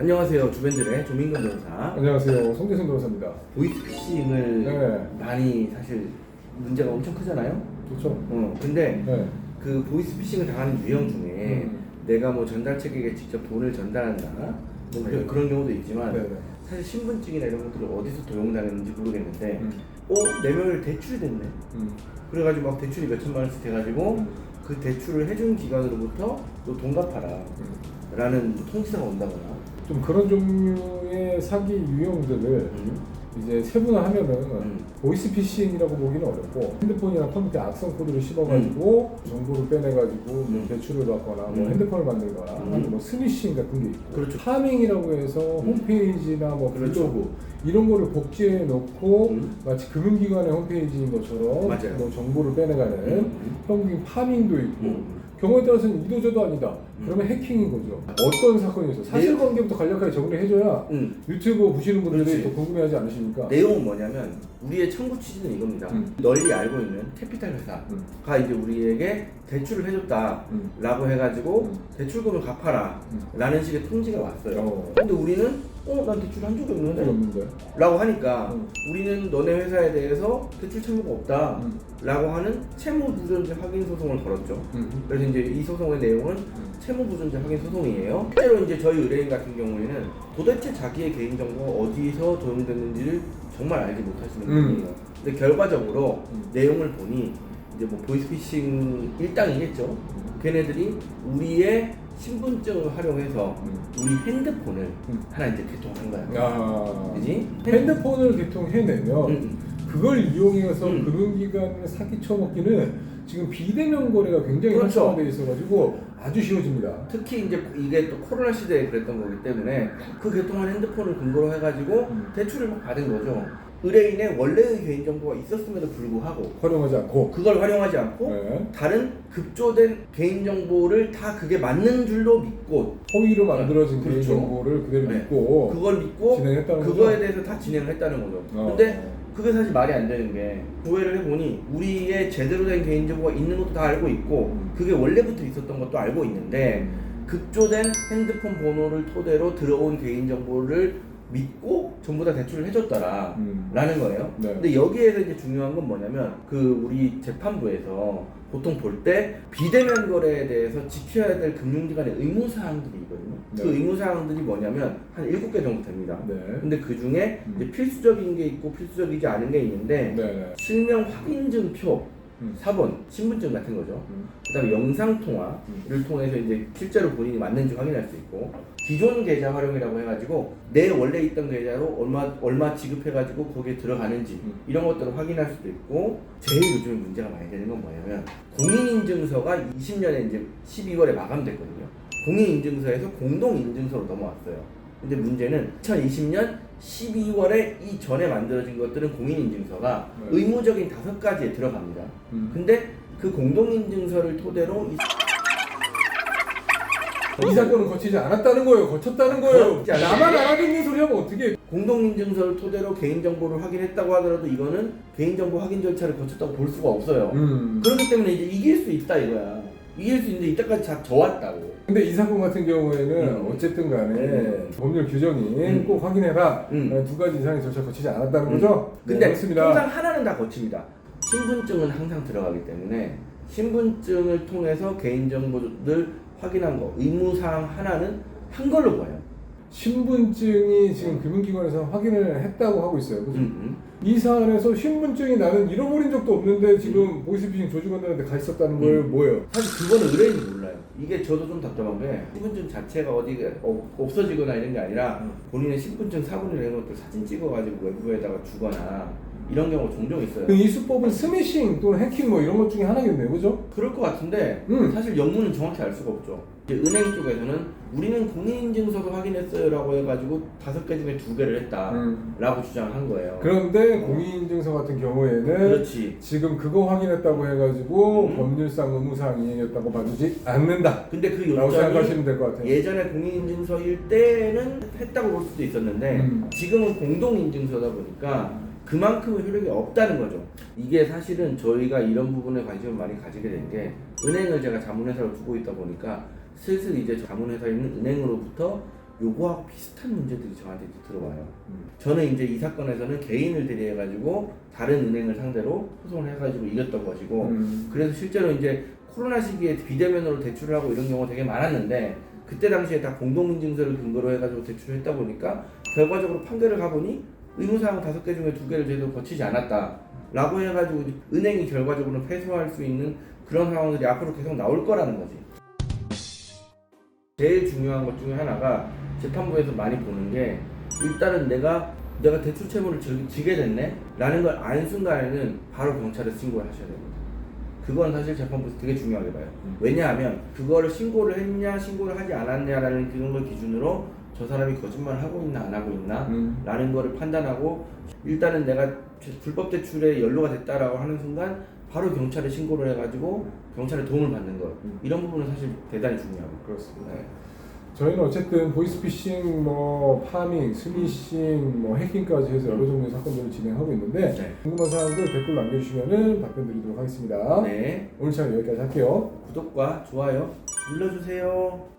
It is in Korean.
안녕하세요 주벤들의 조민근 변호사 안녕하세요. 송재선 변호사입니다. 보이스피싱을 네, 많이 사실 문제가 엄청 크잖아요 좋죠. 어 근데 네. 그 보이스피싱을 당하는 유형 중에 음. 내가 뭐 전달책에게 직접 돈을 전달한다 뭐 네. 그런, 그런 경우도 있지만 네, 네. 사실 신분증이나 이런 것들을 어디서 도용당했는지 모르겠는데 음. 어? 내 명을 대출됐네 음. 그래가지고 막 대출이 몇 천만 원씩 돼가지고 음. 그 대출을 해준 기관으로부터 너 돈 갚아라 음. 라는 통지서가 온다거나 좀 그런 종류의 사기 유형들을 음. 이제 세분화하면은 음. 보이스 피싱이라고 보기는 어렵고 핸드폰이나 컴퓨터에 악성 코드를 씹어가지고 정보를 빼내가지고 뭐 음. 대출을 받거나 뭐 음. 핸드폰을 만들거나 음. 뭐 스미싱 같은 게 있고 그렇죠. 파밍이라고 해서 음. 홈페이지나 뭐 그렇죠. 블로그 이런 거를 복제해 놓고 음. 마치 금융기관의 홈페이지인 것처럼 맞아요. 뭐 정보를 빼내가는 음. 현금 파밍도 있고 음. 경우에 따라서는 이도저도 아니다. 음. 그러면 해킹인 거죠. 어떤 사건이었어? 사실관계부터 간략하게 정리를 해줘야 음. 유튜브 보시는 분들이 그렇지. 또 궁금해하지 않으십니까? 내용은 뭐냐면 우리의 청구 취지는 이겁니다. 음. 널리 알고 있는 캐피탈 회사가 음. 이제 우리에게 대출을 해줬다라고 음. 해가지고 음. 대출금을 갚아라 음. 라는 식의 통지가 왔어요. 어. 근데 우리는 어난 대출 한 적이 없는데 없는데. 라고 하니까 음. 우리는 너네 회사에 대해서 대출 채무가 없다 음. 라고 하는 채무부존재 확인 소송을 걸었죠. 음. 그래서 이제 이 소송의 내용은 음. 채무부존재 확인 소송이에요. 실제로 이제 저희 의뢰인 같은 경우에는 도대체 자기의 개인정보가 어디서 도용됐는지를 정말 알지 못하시는 음. 분이에요. 근데 결과적으로 음. 내용을 보니 이제 뭐 보이스피싱 일당이겠죠. 걔네들이 우리의 신분증을 활용해서 음. 우리 핸드폰을 음. 하나 이제 개통한 거야. 야. 그지? 핸드폰을 개통해내면 음, 그걸 이용해서 음. 금융기관을 사기 쳐먹기는 지금 비대면 거래가 굉장히 그렇죠. 활성화되어 있어가지고 아주 쉬워집니다. 특히 이제 이게 또 코로나 시대에 그랬던 거기 때문에 그 개통한 핸드폰을 근거로 해가지고 음. 대출을 막 받은 거죠. 의뢰인의 원래의 개인정보가 있었음에도 불구하고 활용하지 않고. 그걸 활용하지 않고 네. 다른 급조된 개인정보를 다 그게 맞는 줄로 믿고 허위로 만들어진 그렇죠. 개인정보를 그대로 네. 믿고 그걸 믿고 진행했다는 그거에 거죠? 대해서 다 진행을 했다는 거죠. 어. 근데 그게 사실 말이 안 되는 게 조회를 해보니 우리의 제대로 된 개인정보가 있는 것도 다 알고 있고 음. 그게 원래부터 있었던 것도 알고 있는데 급조된 핸드폰 번호를 토대로 들어온 개인정보를 믿고 전부 다 대출을 해줬더라 음. 라는 거예요 네. 근데 여기에서 이제 중요한 건 뭐냐면 그 우리 재판부에서 보통 볼 때 비대면 거래에 대해서 지켜야 될 금융기관의 의무사항들이 있거든요 네. 그 의무사항들이 뭐냐면 한 7개 정도 됩니다 네. 근데 그 중에 음. 필수적인 게 있고 필수적이지 않은 게 있는데 네. 실명 확인증표 음. 4번 신분증 같은 거죠 음. 그다음에 영상 통화를 통해서 이제 실제로 본인이 맞는지 확인할 수 있고 기존 계좌 활용이라고 해가지고 내 원래 있던 계좌로 얼마 얼마 지급해가지고 거기에 들어가는지 음. 이런 것들을 확인할 수도 있고 제일 요즘 문제가 많이 되는 건 뭐냐면 공인인증서가 20년에 이제 12월에 마감됐거든요. 공인인증서에서 공동인증서로 넘어왔어요. 근데 문제는 2020년 12월에 이 전에 만들어진 것들은 공인인증서가 네. 의무적인 다섯 가지에 들어갑니다. 음. 근데 그 공동인증서를 토대로 이 이 사건은 거치지 않았다는 거예요. 거쳤다는 거예요. 거치지. 나만 알아듣는 소리 하면 어떻게? 공동인증서를 토대로 개인정보를 확인했다고 하더라도 이거는 개인정보 확인 절차를 거쳤다고 볼 수가 없어요. 음. 그렇기 때문에 이제 이길 수 있다 이거야. 이길 수 있는데 이때까지 다 져왔다고. 근데 이 사건 같은 경우에는 음. 어쨌든 간에 음. 법률 규정이 음. 꼭 확인해라 음. 어, 두 가지 이상의 절차 거치지 않았다는 음. 거죠? 네, 근데 그렇습니다. 항상 하나는 다 거칩니다. 신분증은 항상 들어가기 때문에 신분증을 통해서 개인정보를 확인한 거 의무사항 하나는 한 걸로 봐요. 신분증이 지금 금융기관에서 확인을 했다고 하고 있어요. 그죠? 음, 이 사안에서 신분증이 나는 잃어버린 적도 없는데 지금 보이스피싱 조직원들한테 가 있었다는 거예요. 음. 뭐예요? 사실 그거는 의뢰인이 몰라요. 이게 저도 좀 답답한 게 신분증 자체가 어디 어, 없어지거나 이런 게 아니라 음. 본인의 신분증 사본이나 이런 것들 사진 찍어가지고 외부에다가 주거나 이런 경우가 종종 있어요. 이 수법은 스미싱 또는 해킹 뭐 이런 것 중에 하나겠네요. 그죠? 그럴 것 같은데 음. 사실 영문은 정확히 알 수가 없죠. 이제 은행 쪽에서는 우리는 공인인증서도 확인했어요라고 해가지고 다섯 개 중에 두 개를 했다라고 음. 주장한 거예요. 그런데 공인인증서 같은 경우에는 그렇지. 지금 그거 확인했다고 해가지고 음. 법률상 의무사항 이행했다고 봐주지 않는다. 근데 그 라고 생각하시면 될것 같아요. 예전에 공인인증서일 때는 했다고 볼 수도 있었는데 음. 지금은 공동인증서다 보니까 그만큼의 효력이 없다는 거죠. 이게 사실은 저희가 이런 부분에 관심을 많이 가지게 된 게 은행을 제가 자문회사로 두고 있다 보니까 슬슬 이제 자문회사에 있는 은행으로부터 요거하고 비슷한 문제들이 저한테 이제 들어와요. 음. 저는 이제 이 사건에서는 개인을 대리해가지고 다른 은행을 상대로 소송을 해가지고 이겼던 것이고 음. 그래서 실제로 이제 코로나 시기에 비대면으로 대출을 하고 이런 경우가 되게 많았는데 그때 당시에 다 공동인증서를 근거로 해가지고 대출을 했다 보니까 결과적으로 판결을 가보니 의무사항 다섯 개 중에 두 개를 제대로 거치지 않았다 라고 해가지고 이제 은행이 결과적으로 패소할 수 있는 그런 상황들이 앞으로 계속 나올 거라는 거지. 제일 중요한 것 중에 하나가 재판부에서 많이 보는 게 일단은 내가 내가 대출 채무를 지- 지게 됐네 라는 걸안 순간에는 바로 경찰에 신고를 하셔야 됩니다. 그건 사실 재판부에서 되게 중요하게 봐요. 음. 왜냐하면 그거를 신고를 했냐 신고를 하지 않았냐라는 그런 걸 기준으로 저 사람이 거짓말을 하고 있나 안 하고 있나 음. 라는 거를 판단하고 일단은 내가 불법 대출에 연루가 됐다라고 하는 순간 바로 경찰에 신고를 해가지고 경찰의 도움을 받는 것 음. 이런 부분은 사실 대단히 중요하고 그렇습니다. 네. 저희는 어쨌든 보이스피싱, 뭐 파밍, 스미싱, 뭐 해킹까지 해서 여러 종류의 사건들을 진행하고 있는데 네. 궁금한 사항들 댓글 남겨주시면 답변 드리도록 하겠습니다. 네 오늘 시간 여기까지 할게요. 구독과 좋아요 눌러주세요.